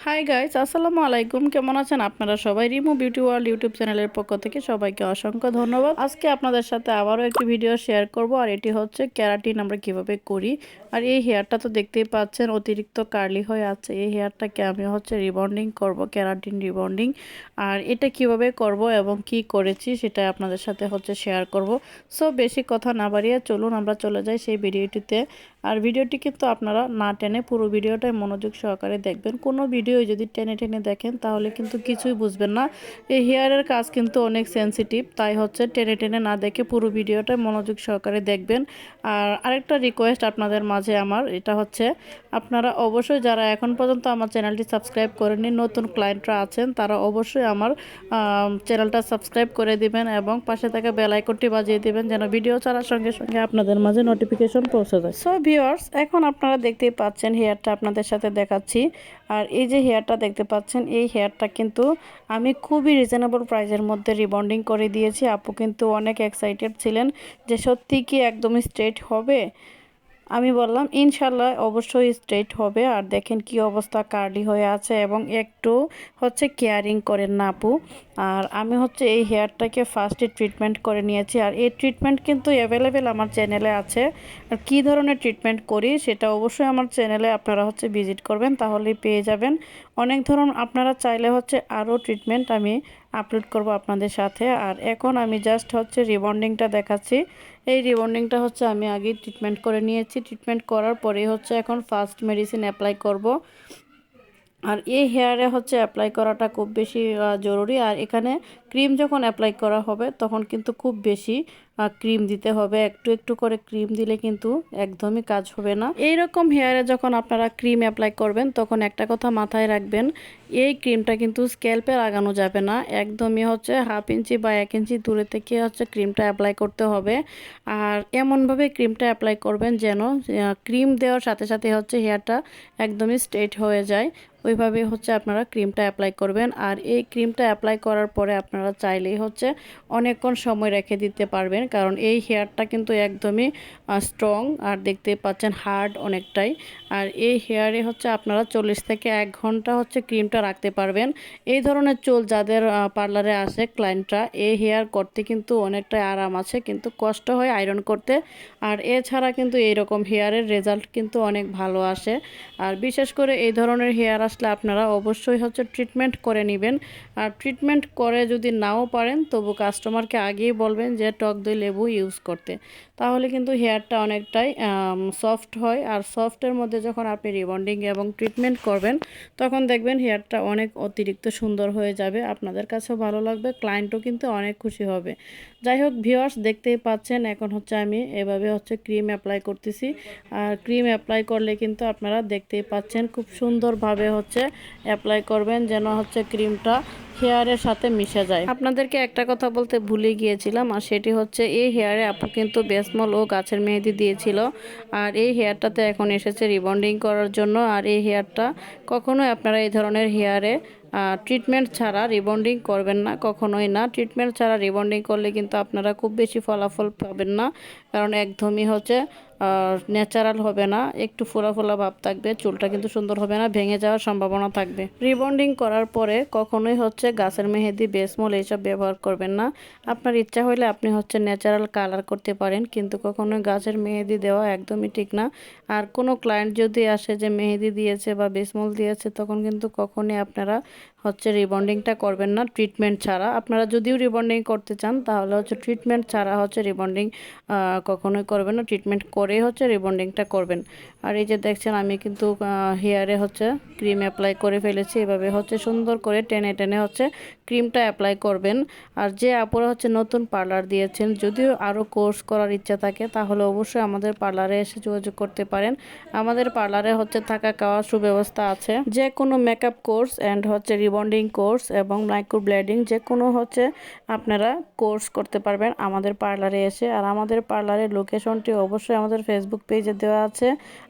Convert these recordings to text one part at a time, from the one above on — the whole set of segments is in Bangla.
হাই গাইস আসসালামু আলাইকুম। কেমন আছেন আপনারা সবাই? রিমু বিউটি ওয়ার্ল্ড ইউটিউব চ্যানেলের পক্ষ থেকে সবাইকে অসংখ্য ধন্যবাদ। আজকে আপনাদের সাথে আবারও একটি ভিডিও শেয়ার করব, আর এটি হচ্ছে ক্যারাটিন আমরা কীভাবে করি। আর এই হেয়ারটা তো দেখতেই পাচ্ছেন, অতিরিক্ত কার্লি হয়ে আছে। এই হেয়ারটাকে আমি হচ্ছে রিবন্ডিং করব, ক্যারাটিন রিবন্ডিং আর এটা কীভাবে করব এবং কি করেছি সেটা আপনাদের সাথে হচ্ছে শেয়ার করব। সো বেশি কথা না বাড়িয়ে চলুন, আমরা চলে যাই সেই ভিডিওটিতে আর ভিডিওটি কিন্তু আপনারা না টেনে পুরো ভিডিওটাই মনোযোগ সহকারে দেখবেন। কোনো ভিডিও যদি টেনে টেনে দেখেন, তাহলে কিন্তু কিছুই বুঝবেন না। এই হেয়ারের কাজ কিন্তু অনেক সেন্সিটিভ তাই হচ্ছে টেনে টেনে না দেখে পুরো ভিডিওটা মনোযোগ সহকারে দেখবেন। আর আরেকটা রিকোয়েস্ট আপনাদের মাঝে আমার, এটা হচ্ছে আপনারা অবশ্যই যারা এখন পর্যন্ত আমার চ্যানেলটি সাবস্ক্রাইব করেননি, নতুন ক্লায়েন্টরা আছেন, তারা অবশ্যই আমার চ্যানেলটা সাবস্ক্রাইব করে দিবেন এবং পাশে থাকা বেল বাজিয়ে দিবেন, যেন ভিডিও ছাড়ার সঙ্গে সঙ্গে আপনাদের মাঝে নোটিফিকেশন পৌঁছে যায়। সো ভিউয়ার্স এখন আপনারা দেখতেই পাচ্ছেন হেয়ারটা আপনাদের সাথে দেখাচ্ছি। আর এই যে হেয়ারটা দেখতে পাচ্ছেন, এই হেয়ারটা কিন্তু আমি খুবই রিজনেবল প্রাইসের মধ্যে রিবন্ডিং করে দিয়েছি। আপু কিন্তু অনেক এক্সাইটেড ছিলেন যে সত্যি কি একদমই স্ট্রেট হবে? আমি বললাম, ইনশাল্লাহ অবশ্যই স্ট্রেট হবে। আর দেখেন কি অবস্থা কার্লি হয়ে আছে এবং একটু হচ্ছে কেয়ারিং করেন না আপু। আর আমি হচ্ছে এই হেয়ারটাকে ফার্স্টে ট্রিটমেন্ট করে নিয়েছি। আর এই ট্রিটমেন্ট কিন্তু অ্যাভেলেবেল আমার চ্যানেলে আছে। আর কী ধরনের ট্রিটমেন্ট করি সেটা অবশ্যই আমার চ্যানেলে আপনারা হচ্ছে ভিজিট করবেন, তাহলেই পেয়ে যাবেন। অনেক ধরন, আপনারা চাইলে হচ্ছে আরও ট্রিটমেন্ট আমি আপলোড করব আপনাদের সাথে। আর এখন আমি জাস্ট হচ্ছে রিবন্ডিংটা দেখাচ্ছি। এই রিবন্ডিংটা হচ্ছে আমি আগে ট্রিটমেন্ট করে নিয়েছি। ট্রিটমেন্ট করার পরেই হচ্ছে এখন ফার্স্ট মেডিসিন অ্যাপ্লাই করব। আর এই হেয়ারে হচ্ছে অ্যাপ্লাই করাটা খুব বেশি জরুরি। আর এখানে ক্রিম যখন অ্যাপ্লাই করা হবে, তখন কিন্তু খুব বেশি। ক্রিম দিতে হবে। একটু একটু করে ক্রিম দিলে কিন্তু একদমই কাজ হবে না। এই রকম হেয়ারে যখন আপনারা ক্রিম অ্যাপ্লাই করবেন, তখন একটা কথা মাথায় রাখবেন, এই ক্রিমটা কিন্তু স্ক্যাল্পে লাগানো যাবে না। একদমই হচ্ছে হাফ ইঞ্চি বা এক ইঞ্চি দূরে থেকে হচ্ছে ক্রিমটা অ্যাপ্লাই করতে হবে। আর এমনভাবে ক্রিমটা অ্যাপ্লাই করবেন যেন ক্রিম দেওয়ার সাথে সাথে হচ্ছে হেয়ারটা একদমই স্ট্রেট হয়ে যায়। ওইভাবে হচ্ছে আপনারা ক্রিমটা অ্যাপ্লাই করবেন। আর এই ক্রিমটা অ্যাপ্লাই করার পরে আপনারা চাইলেই হচ্ছে অনেকক্ষণ সময় রেখে দিতে পারবেন। কারণ এই হেয়ারটা কিন্তু একদমই স্ট্রং আর দেখতে পাচ্ছেন হার্ড অনেকটাই। আর এই হেয়ারে হচ্ছে আপনারা চল্লিশ থেকে এক ঘণ্টা হচ্ছে ক্রিমটা রাখতে পারবেন। এই ধরনের চুল যাদের পার্লারে আসে ক্লায়েন্টরা এই হেয়ার করতে কিন্তু অনেকটাই আরাম আছে, কিন্তু কষ্ট হয় আয়রন করতে। আর এছাড়া কিন্তু এইরকম হেয়ারের রেজাল্ট কিন্তু অনেক ভালো আসে। আর বিশেষ করে এই ধরনের হেয়ার আসলে আপনারা অবশ্যই হচ্ছে ট্রিটমেন্ট করে নেবেন। আর ট্রিটমেন্ট করে যদি নাও পারেন, তবু কাস্টমারকে আগেই বলবেন যে, টক দই লেবু ইউজ করতে। তাহলে কিন্তু হেয়ারটা অনেকটাই সফট হয়। আর সফটের মধ্যে যখন আপনি রিবন্ডিং এবং ট্রিটমেন্ট করবেন, তখন দেখবেন হেয়ারটা অনেক অতিরিক্ত সুন্দর হয়ে যাবে। আপনাদের কাছেও ভালো লাগবে ক্লায়েন্টও কিন্তু অনেক খুশি হবে। যাই হোক ভিওয়ার্স দেখতেই পাচ্ছেন, এখন হচ্ছে আমি এভাবে হচ্ছে ক্রিম অ্যাপ্লাই করতেছি। আর ক্রিম অ্যাপ্লাই করলে কিন্তু আপনারা দেখতেই পাচ্ছেন, খুব সুন্দরভাবে হচ্ছে অ্যাপ্লাই করবেন, যেন হচ্ছে ক্রিমটা হেয়ারের সাথে মিশে যায়। আপনাদেরকে একটা কথা বলতে ভুলে গিয়েছিলাম, আর সেটি হচ্ছে এই হেয়ারে আপু কিন্তু বেসমল ও গাছের মেহেদি দিয়েছিল। আর এই হেয়ারটাতে এখন এসেছে রিবন্ডিং করার জন্য, আর এই হেয়ারটা কখনোই আপনারা এই ধরনের হেয়ারে ট্রিটমেন্ট ছাড়া রিবন্ডিং করবেন না, কখনোই না। ট্রিটমেন্ট ছাড়া রিবন্ডিং করলে কিন্তু আপনারা খুব বেশি ফলাফল পাবেন না, কারণ একদমই হচ্ছে ন্যাচারাল হবে না, একটু ফোলা ফোলা ভাব থাকবে, চুলটা কিন্তু সুন্দর হবে না, ভেঙে যাওয়ার সম্ভাবনা থাকবে। রিবন্ডিং করার পরে কখনোই হচ্ছে গাছের মেহেদি, বেসমল এইসব ব্যবহার করবেন না। আপনার ইচ্ছা হলে আপনি হচ্ছে ন্যাচারাল কালার করতে পারেন, কিন্তু কখনোই গাছের মেহেদি দেওয়া একদমই ঠিক না। আর কোনো ক্লায়েন্ট যদি আসে যে মেহেদি দিয়েছে বা বেসমল দিয়েছে, তখন কিন্তু কখনই আপনারা হচ্ছে রিবন্ডিংটা করবেন না ট্রিটমেন্ট ছাড়া। আপনারা যদিও রিবন্ডিং করতে চান, তাহলে হচ্ছে ট্রিটমেন্ট ছাড়া হচ্ছে রিবন্ডিং কখনোই করবেন না ট্রিটমেন্ট করেই হচ্ছে রিবন্ডিংটা করবেন। আর এই যে দেখছেন, আমি কিন্তু হেয়ারে হচ্ছে ক্রিম অ্যাপ্লাই করে ফেলেছি। এভাবে হচ্ছে সুন্দর করে টেনে টেনে হচ্ছে ক্রিমটা অ্যাপ্লাই করবেন। আর যে আপুরা হচ্ছে নতুন পার্লার দিয়েছেন, যদিও আরও কোর্স করার ইচ্ছা থাকে, তাহলে অবশ্যই আমাদের পার্লারে এসে যোগাযোগ করতে পারেন। আমাদের পার্লারে হচ্ছে থাকা খাওয়ার সুব্যবস্থা আছে। যে কোনো মেকআপ কোর্স অ্যান্ড হচ্ছে রিবন্ডিং কোর্স এবং মাইক্রো ব্লেডিং যে কোনো হচ্ছে আপনারা কোর্স করতে পারবেন আমাদের পার্লারে এসে। আর আমাদের পার্লারের লোকেশনটি অবশ্যই আমাদের ফেসবুক পেজে দেওয়া আছে।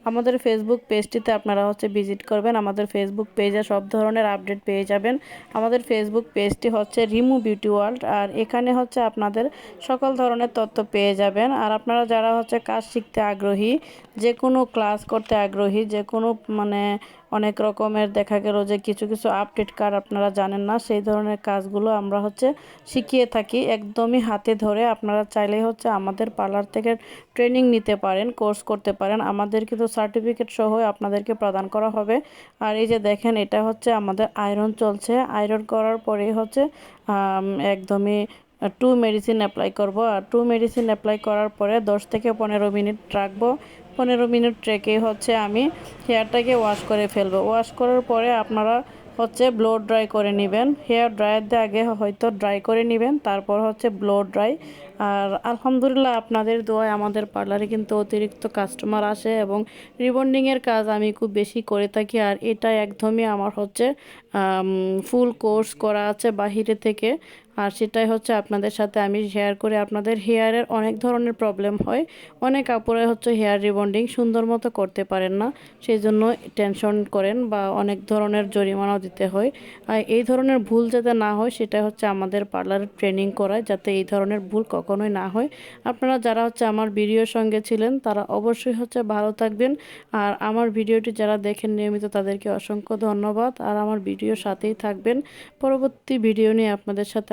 আমাদের ফেসবুক পেজটিতে আপনারা হচ্ছে ভিজিট করবেন। আমাদের ফেসবুক পেজে সব ধরনের আপডেট পেয়ে যাবেন। আমাদের ফেসবুক পেজটি হচ্ছে রিমু বিউটি ওয়ার্ল্ড আর এখানে হচ্ছে আপনাদের সকল ধরনের তথ্য পেয়ে যাবেন। আর আপনারা যারা হচ্ছে কাজ শিখতে আগ্রহী যে কোনো ক্লাস করতে আগ্রহী যে কোনো মানে অনেক রকমের দেখা গেল যে কিছু কিছু আপডেট কার আপনারা জানেন না, সেই ধরনের কাজগুলো আমরা হচ্ছে শিখিয়ে থাকি। একদমই হাতে ধরে আপনারা চাইলেই হচ্ছে আমাদের পার্লার থেকে ট্রেনিং নিতে পারেন কোর্স করতে পারেন। আমাদের কিন্তু সার্টিফিকেট সহ আপনাদেরকে প্রদান করা হবে। আর এই যে দেখেন, এটা হচ্ছে আমাদের আয়রন চলছে। আয়রন করার পরেই হচ্ছে একদমই টু মেডিসিন অ্যাপ্লাই করব। আর টু মেডিসিন অ্যাপ্লাই করার পরে দশ থেকে পনেরো মিনিট রাখব। পনেরো মিনিট রেখে হচ্ছে আমি হেয়ারটাকে ওয়াশ করে ফেলব। ওয়াশ করার পরে আপনারা হচ্ছে ব্লো ড্রাই করে নেবেন। হেয়ার ড্রায়ার দিয়ে আগে হয়তো ড্রাই করে নেবেন, তারপর হচ্ছে ব্লো ড্রাই আর আলহামদুলিল্লাহ আপনাদের দোয়ায় আমাদের পার্লারে কিন্তু অতিরিক্ত কাস্টমার আসে এবং রিবন্ডিংয়ের কাজ আমি খুব বেশি করে থাকি। আর এটা একদমই আমার হচ্ছে ফুল কোর্স করা আছে বাহিরে থেকে। আর সেটাই হচ্ছে আপনাদের সাথে আমি শেয়ার করে আপনাদের হেয়ারের অনেক ধরনের প্রবলেম হয়। অনেক কাপড়ে হচ্ছে হেয়ার রিবন্ডিং সুন্দর মতো করতে পারেন না সেই জন্য টেনশন করেন বা অনেক ধরনের জরিমানাও দিতে হয়। আর এই ধরনের ভুল যাতে না হয় সেটা হচ্ছে আমাদের পার্লারের ট্রেনিং করায়, যাতে এই ধরনের ভুল কখনোই না হয়। আপনারা যারা হচ্ছে আমার ভিডিওর সঙ্গে ছিলেন, তারা অবশ্যই হচ্ছে ভালো থাকবেন। আর আমার ভিডিওটি যারা দেখেন নিয়মিত, তাদেরকে অসংখ্য ধন্যবাদ। আর আমার ভিডিওর সাথেই থাকবেন। পরবর্তী ভিডিও নিয়ে আপনাদের সাথে